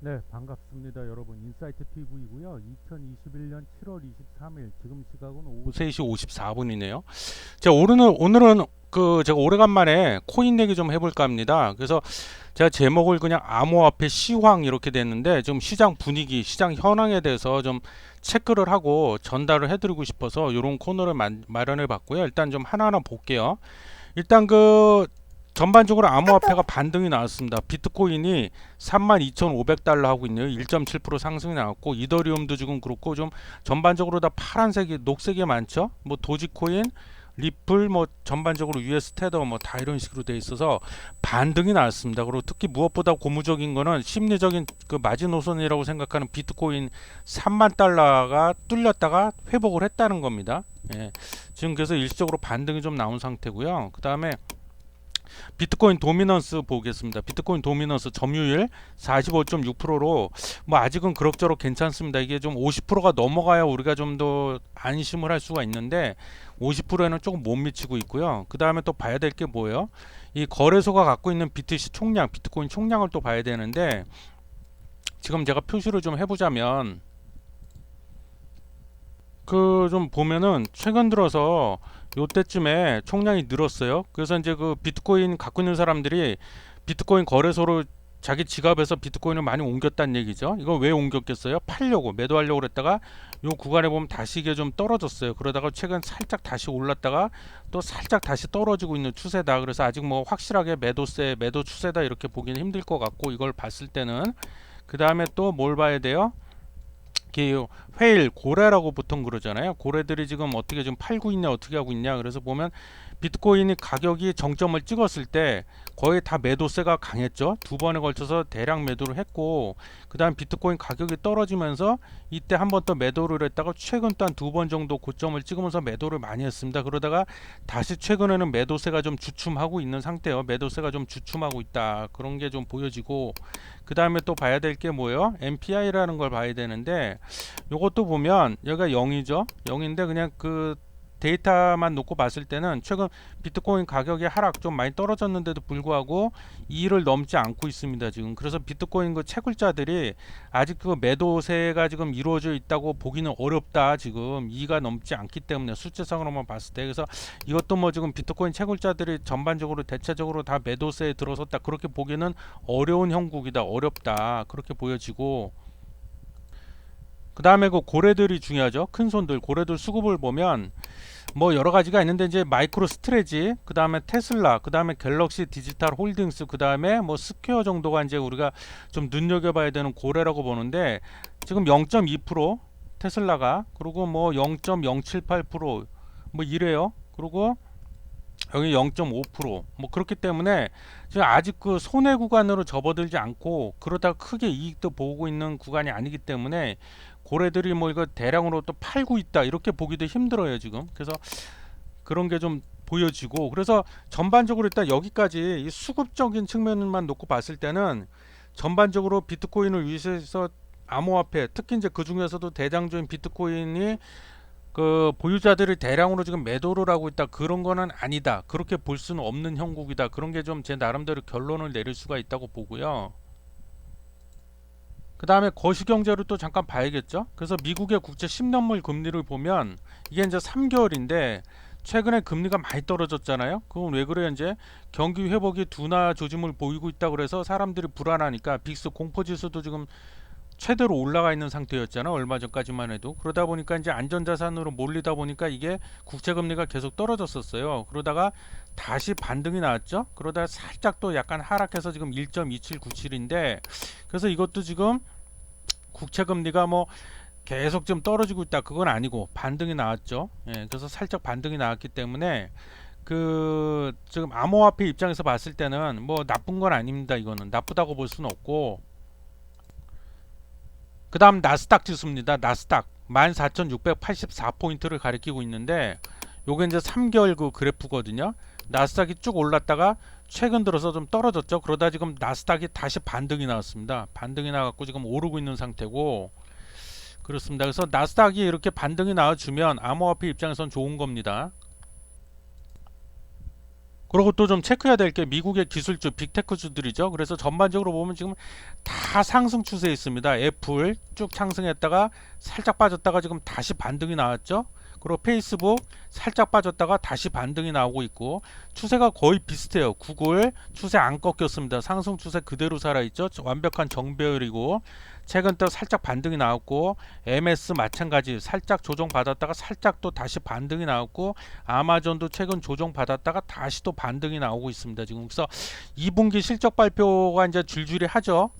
네, 반갑습니다. 여러분. 인사이트 TV이고요. 2021년 7월 23일 지금 시각은 오후 3시 54분이네요. 자, 오늘은 오늘은 그 제가 오래간만에 코인 얘기 좀 해볼까 합니다. 그래서 제가 제목을 그냥 암호화폐 시황 이렇게 됐는데 좀 시장 분위기, 시장 현황에 대해서 좀 체크를 하고 전달을 해드리고 싶어서 이런 코너를 만- 마련해 봤고요. 일단 좀 하나하나 볼게요. 일단 그 전반적으로 암호화폐가 반등이 나왔습니다. 비트코인이 32,500달러 하고 있네요. 1.7% 상승이 나왔고 이더리움도 지금 그렇고 좀 전반적으로 다 파란색이 녹색이 많죠. 뭐 도지코인, 리플 뭐 전반적으로 US 테더 뭐 다 이런 식으로 돼 있어서 반등이 나왔습니다. 그리고 특히 무엇보다 고무적인 거는 심리적인 그 마지노선이라고 생각하는 비트코인 3만 달러가 뚫렸다가 회복을 했다는 겁니다. 예. 지금 그래서 일시적으로 반등이 좀 나온 상태고요. 그다음에 비트코인 도미넌스 보겠습니다. 비트코인 도미넌스 점유율 45.6%로 뭐 아직은 그럭저럭 괜찮습니다. 이게 좀 50%가 넘어가야 우리가 좀 더 안심을 할 수가 있는데 50%에는 조금 못 미치고 있고요. 그 다음에 또 봐야 될 게 뭐예요? 이 거래소가 갖고 있는 BTC 총량, 비트코인 총량을 또 봐야 되는데 지금 제가 표시를 좀 해보자면 그 좀 보면은 최근 들어서 요때쯤에 총량이 늘었어요. 그래서 이제 그 비트코인 갖고 있는 사람들이 비트코인 거래소로 자기 지갑에서 비트코인을 많이 옮겼다는 얘기죠. 이거 왜 옮겼겠어요? 팔려고 매도하려고 그랬다가 요 구간에 보면 다시 이게 좀 떨어졌어요. 그러다가 최근 살짝 다시 올랐다가 또 살짝 다시 떨어지고 있는 추세다. 그래서 아직 뭐 확실하게 매도세, 매도 추세다 이렇게 보기는 힘들 것 같고 이걸 봤을 때는 그 다음에 또 뭘 봐야 돼요? 이게 회일 고래라고 보통 그러잖아요. 고래들이 지금 어떻게 좀 팔고 있냐 어떻게 하고 있냐. 그래서 보면 비트코인이 가격이 정점을 찍었을 때 거의 다 매도세가 강했죠. 두 번에 걸쳐서 대량 매도를 했고 그다음 비트코인 가격이 떨어지면서 이때 한 번 더 매도를 했다가 최근 또 한 두 번 정도 고점을 찍으면서 매도를 많이 했습니다. 그러다가 다시 최근에는 매도세가 좀 주춤하고 있는 상태예요. 매도세가 좀 주춤하고 있다. 그런 게 좀 보여지고 그 다음에 또 봐야 될 게 뭐예요? MPI라는 걸 봐야 되는데 요것도 보면 여기가 0이죠. 0인데 그냥 그 데이터만 놓고 봤을 때는 최근 비트코인 가격이 하락 좀 많이 떨어졌는데도 불구하고 2를 넘지 않고 있습니다 지금. 그래서 비트코인 그 채굴자들이 아직 그 매도세가 지금 이루어져 있다고 보기는 어렵다 지금. 2가 넘지 않기 때문에 수치상으로만 봤을 때. 그래서 이것도 뭐 지금 비트코인 채굴자들이 전반적으로 대체적으로 다 매도세에 들어섰다. 그렇게 보기는 어려운 형국이다 어렵다. 그렇게 보여지고. 그 다음에 그 고래들이 중요하죠. 큰 손들, 고래들 수급을 보면 뭐 여러 가지가 있는데 이제 마이크로 스트레지, 그 다음에 테슬라, 그 다음에 갤럭시 디지털 홀딩스, 그 다음에 뭐 스퀘어 정도가 이제 우리가 좀 눈여겨봐야 되는 고래라고 보는데 지금 0.2% 테슬라가 그리고 뭐 0.078%뭐 이래요. 그리고 여기 0.5%뭐 그렇기 때문에 지금 아직 그 손해 구간으로 접어들지 않고 그러다 크게 이익도 보고 있는 구간이 아니기 때문에 고래들이 뭐 이거 대량으로 또 팔고 있다 이렇게 보기도 힘들어요 지금. 그래서 그런 게 좀 보여지고 그래서 전반적으로 일단 여기까지 이 수급적인 측면만 놓고 봤을 때는 전반적으로 비트코인을 위해서 암호화폐 특히 이제 그 중에서도 대장주인 비트코인이 그 보유자들이 대량으로 지금 매도를 하고 있다. 그런 거는 아니다. 그렇게 볼 수는 없는 형국이다. 그런 게 좀 제 나름대로 결론을 내릴 수가 있다고 보고요. 그 다음에 거시경제를 또 잠깐 봐야겠죠. 그래서 미국의 국제 10년물 금리를 보면 이게 이제 3개월인데 최근에 금리가 많이 떨어졌잖아요. 그건 왜 그래요? 이제 경기 회복이 둔화 조짐을 보이고 있다 그래서 사람들이 불안하니까 빅스 공포 지수도 지금 최대로 올라가 있는 상태였잖아. 얼마 전까지만 해도. 그러다 보니까 이제 안전자산으로 몰리다 보니까 이게 국채 금리가 계속 떨어졌었어요. 그러다가 다시 반등이 나왔죠. 그러다 살짝 또 약간 하락해서 지금 1.2797인데 그래서 이것도 지금 국채 금리가 뭐 계속 좀 떨어지고 있다. 그건 아니고 반등이 나왔죠. 예, 그래서 살짝 반등이 나왔기 때문에 그 지금 암호화폐 입장에서 봤을 때는 뭐 나쁜 건 아닙니다. 이거는 나쁘다고 볼 수는 없고 그 다음 나스닥 지수입니다. 나스닥 14,684포인트를 가리키고 있는데 요게 이제 3개월 그 그래프거든요. 나스닥이 쭉 올랐다가 최근 들어서 좀 떨어졌죠. 그러다 지금 나스닥이 다시 반등이 나왔습니다. 반등이 나갖고 지금 오르고 있는 상태고 그렇습니다. 그래서 나스닥이 이렇게 반등이 나와주면 암호화폐 입장에선 좋은 겁니다. 그리고 또 좀 체크해야 될 게 미국의 기술주 빅테크주들이죠. 그래서 전반적으로 보면 지금 다 상승 추세에 있습니다. 애플 쭉 상승했다가 살짝 빠졌다가 지금 다시 반등이 나왔죠. 그리고 페이스북 살짝 빠졌다가 다시 반등이 나오고 있고 추세가 거의 비슷해요. 구글 추세 안 꺾였습니다. 상승 추세 그대로 살아있죠. 완벽한 정배열이고 최근 또 살짝 반등이 나왔고 MS 마찬가지 살짝 조정 받았다가 살짝 또 다시 반등이 나왔고 아마존도 최근 조정 받았다가 다시 또 반등이 나오고 있습니다. 지금 그래서 2분기 실적 발표가 이제 줄줄이 하죠.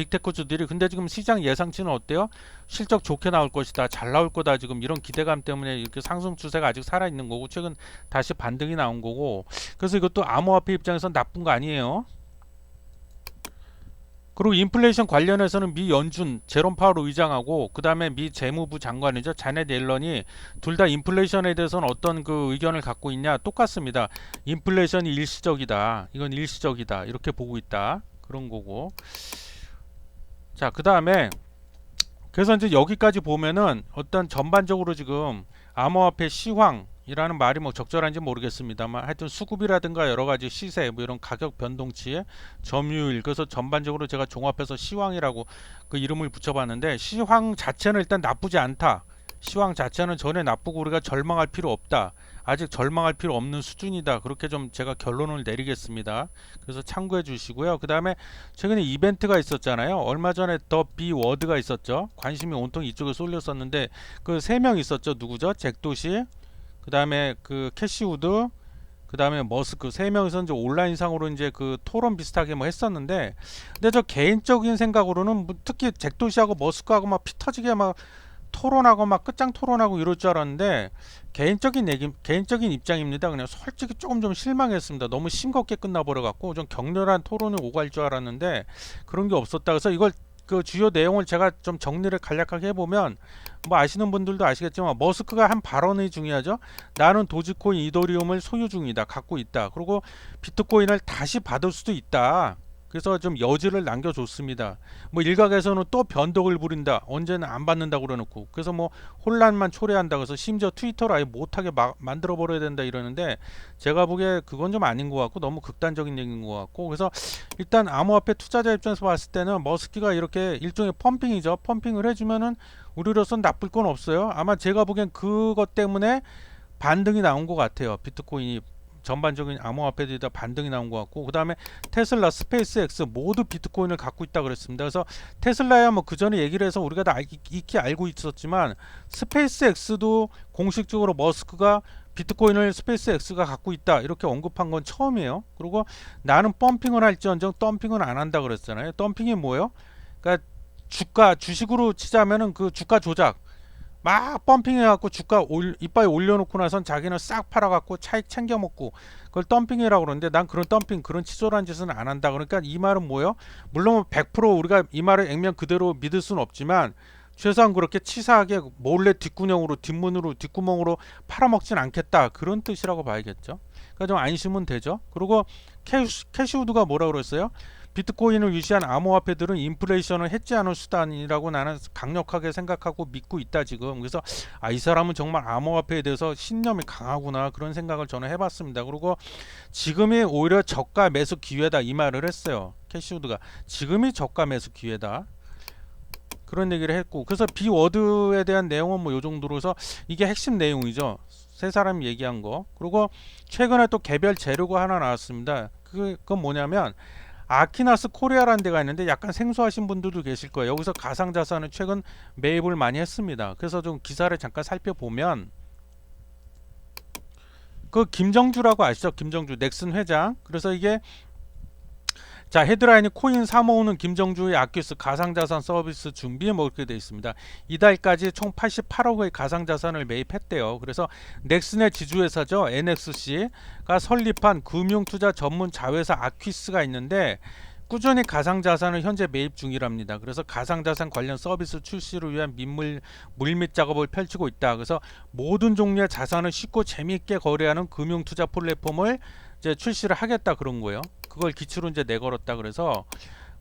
빅테크주들이 근데 지금 시장 예상치는 어때요? 실적 좋게 나올 것이다, 잘 나올 거다 지금 이런 기대감 때문에 이렇게 상승 추세가 아직 살아 있는 거고 최근 다시 반등이 나온 거고 그래서 이것도 암호화폐 입장에서 나쁜 거 아니에요. 그리고 인플레이션 관련해서는 미 연준 제롬 파월 의장하고 그 다음에 미 재무부 장관이죠 자넷 옐런이 둘 다 인플레이션에 대해서는 어떤 그 의견을 갖고 있냐 똑같습니다. 인플레이션이 일시적이다. 이건 일시적이다. 이렇게 보고 있다. 그런 거고. 자, 그 다음에 그래서 이제 여기까지 보면은 어떤 전반적으로 지금 암호화폐 시황이라는 말이 뭐 적절한지 모르겠습니다만 하여튼 수급이라든가 여러 가지 시세 뭐 이런 가격 변동치 점유율 그래서 전반적으로 제가 종합해서 시황이라고 그 이름을 붙여봤는데 시황 자체는 일단 나쁘지 않다. 시황 자체는 전에 나쁘고 우리가 절망할 필요 없다. 아직 절망할 필요 없는 수준이다. 그렇게 좀 제가 결론을 내리겠습니다. 그래서 참고해 주시고요. 그 다음에 최근에 이벤트가 있었잖아요. 얼마 전에 더 비워드가 있었죠. 관심이 온통 이쪽에 쏠렸었는데 그 세 명 있었죠. 누구죠? 잭도시, 그 다음에 그 캐시우드, 그 다음에 머스크 세 명이서 이제 온라인상으로 이제 그 토론 비슷하게 뭐 했었는데 근데 저 개인적인 생각으로는 뭐 특히 잭도시하고 머스크하고 막 피 터지게 막 토론하고 막 끝장 토론하고 이럴 줄 알았는데 개인적인 얘기 개인적인 입장입니다. 그냥 솔직히 조금 좀 실망했습니다. 너무 싱겁게 끝나버려 갖고 좀 격렬한 토론을 오갈 줄 알았는데 그런 게 없었다. 그래서 이걸 그 주요 내용을 제가 좀 정리를 간략하게 해보면 뭐 아시는 분들도 아시겠지만 머스크가 한 발언이 중요하죠. 나는 도지코인 이더리움을 소유 중이다, 갖고 있다. 그리고 비트코인을 다시 받을 수도 있다. 그래서 좀 여지를 남겨줬습니다. 뭐 일각에서는 또 변덕을 부린다. 언제는 안 받는다고 그러놓고. 그래서 뭐 혼란만 초래한다. 그래서 심지어 트위터를 아예 못하게 막 만들어 버려야 된다 이러는데 제가 보기에 그건 좀 아닌 것 같고 너무 극단적인 얘기인 것 같고 그래서 일단 암호화폐 투자자 입장에서 봤을 때는 머스키가 이렇게 일종의 펌핑이죠. 펌핑을 해주면은 우리로선 나쁠 건 없어요. 아마 제가 보기엔 그것 때문에 반등이 나온 것 같아요. 비트코인이 전반적인 암호화폐들이 다 반등이 나온 것 같고 그 다음에 테슬라, 스페이스X 모두 비트코인을 갖고 있다 그랬습니다. 그래서 테슬라야 뭐 그 전에 얘기를 해서 우리가 다 알- 익히 알고 있었지만 스페이스X도 공식적으로 머스크가 비트코인을 스페이스X가 갖고 있다 이렇게 언급한 건 처음이에요. 그리고 나는 펌핑을 할지언정 덤핑은 안 한다 그랬잖아요. 덤핑이 뭐예요? 그러니까 주가 주식으로 치자면은 그 주가 조작 막 펌핑해갖고 주가 올, 이빨에 올려놓고 나선 자기는 싹 팔아갖고 차익 챙겨 먹고 그걸 덤핑이라고 그러는데 난 그런 덤핑 그런 치졸한 짓은 안 한다 그러니까 이 말은 뭐예요? 물론 100% 우리가 이 말을 액면 그대로 믿을 수는 없지만 최소한 그렇게 치사하게 몰래 뒷구녕으로 뒷문으로 뒷구멍으로 팔아먹진 않겠다 그런 뜻이라고 봐야겠죠. 그러니까 좀 안심은 되죠. 그리고 캐시, 캐시우드가 뭐라 그랬어요? 비트코인을 위시한 암호화폐들은 인플레이션을 해지하는 수단이라고 나는 강력하게 생각하고 믿고 있다 지금. 그래서 아 이 사람은 정말 암호화폐에 대해서 신념이 강하구나 그런 생각을 저는 해봤습니다. 그리고 지금이 오히려 저가 매수 기회다 이 말을 했어요 캐시우드가. 지금이 저가 매수 기회다. 그런 얘기를 했고 그래서 비워드에 대한 내용은 뭐 요 정도로서 이게 핵심 내용이죠. 세 사람이 얘기한 거. 그리고 최근에 또 개별 재료가 하나 나왔습니다. 그, 그건 뭐냐면 아키나스 코리아라는 데가 있는데 약간 생소하신 분들도 계실 거예요. 여기서 가상자산을 최근 매입을 많이 했습니다. 그래서 좀 기사를 잠깐 살펴보면 그 김정주라고 아시죠? 김정주 넥슨 회장. 그래서 이게 자 헤드라인이 코인 사 모으는 김정주의 아키스 가상자산 서비스 준비 뭐 이렇게 돼 있습니다. 이달까지 총 88억의 가상자산을 매입했대요. 그래서 넥슨의 지주회사죠 NXC가 설립한 금융투자 전문 자회사 아퀴스가 있는데 꾸준히 가상자산을 현재 매입 중이랍니다. 그래서 가상자산 관련 서비스 출시를 위한 민물 물밑 작업을 펼치고 있다. 그래서 모든 종류의 자산을 쉽고 재미있게 거래하는 금융투자 플랫폼을 이제 출시를 하겠다 그런 거예요. 그걸 기초로 이제 내걸었다 그래서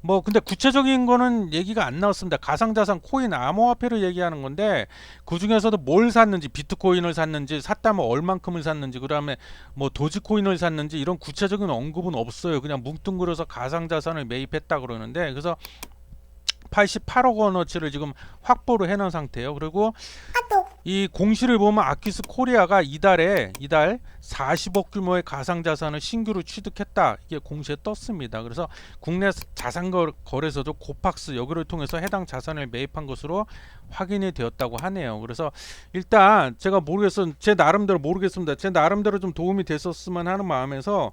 뭐 근데 구체적인 거는 얘기가 안 나왔습니다. 가상자산 코인 암호화폐를 얘기하는 건데 그 중에서도 뭘 샀는지 비트코인을 샀는지 샀다면 얼만큼을 샀는지 그다음에 뭐 도지코인을 샀는지 이런 구체적인 언급은 없어요. 그냥 뭉뚱그려서 가상자산을 매입했다 그러는데 그래서 88억 원어치를 지금 확보를 해놓은 상태예요. 그리고 이 공시를 보면 아키스 코리아가 이달에 이달 40억 규모의 가상 자산을 신규로 취득했다. 이게 공시에 떴습니다. 그래서 국내 자산 거- 거래소도 고팍스 여기를 통해서 해당 자산을 매입한 것으로 확인이 되었다고 하네요. 그래서 일단 제가 모르겠어 제 나름대로 모르겠습니다. 제 나름대로 좀 도움이 됐었으면 하는 마음에서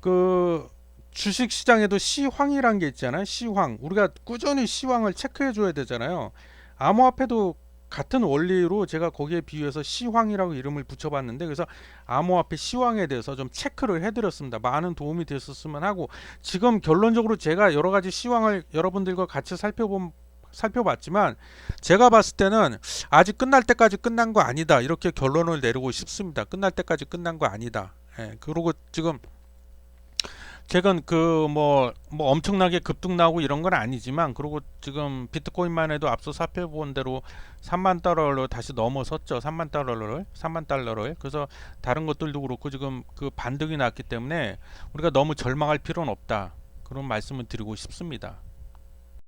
그 주식 시장에도 시황이란 게 있잖아요. 시황. 우리가 꾸준히 시황을 체크해 줘야 되잖아요. 암호화폐도 같은 원리로 제가 거기에 비유해서 시황이라고 이름을 붙여봤는데 그래서 암호화폐 시황에 대해서 좀 체크를 해드렸습니다. 많은 도움이 됐었으면 하고 지금 결론적으로 제가 여러 가지 시황을 여러분들과 같이 살펴본 살펴봤지만 제가 봤을 때는 아직 끝날 때까지 끝난 거 아니다 이렇게 결론을 내리고 싶습니다. 끝날 때까지 끝난 거 아니다. 예, 그리고 지금 최근 그뭐뭐 엄청나게 급등 나오고 이런 건 아니지만 그리고 지금 비트코인만 해도 앞서 살펴본 대로 3만 달러로 다시 넘어섰죠. 3만 달러를 3만 달러를 그래서 다른 것들도 그렇고 지금 그 반등이 났기 때문에 우리가 너무 절망할 필요는 없다. 그런 말씀을 드리고 싶습니다.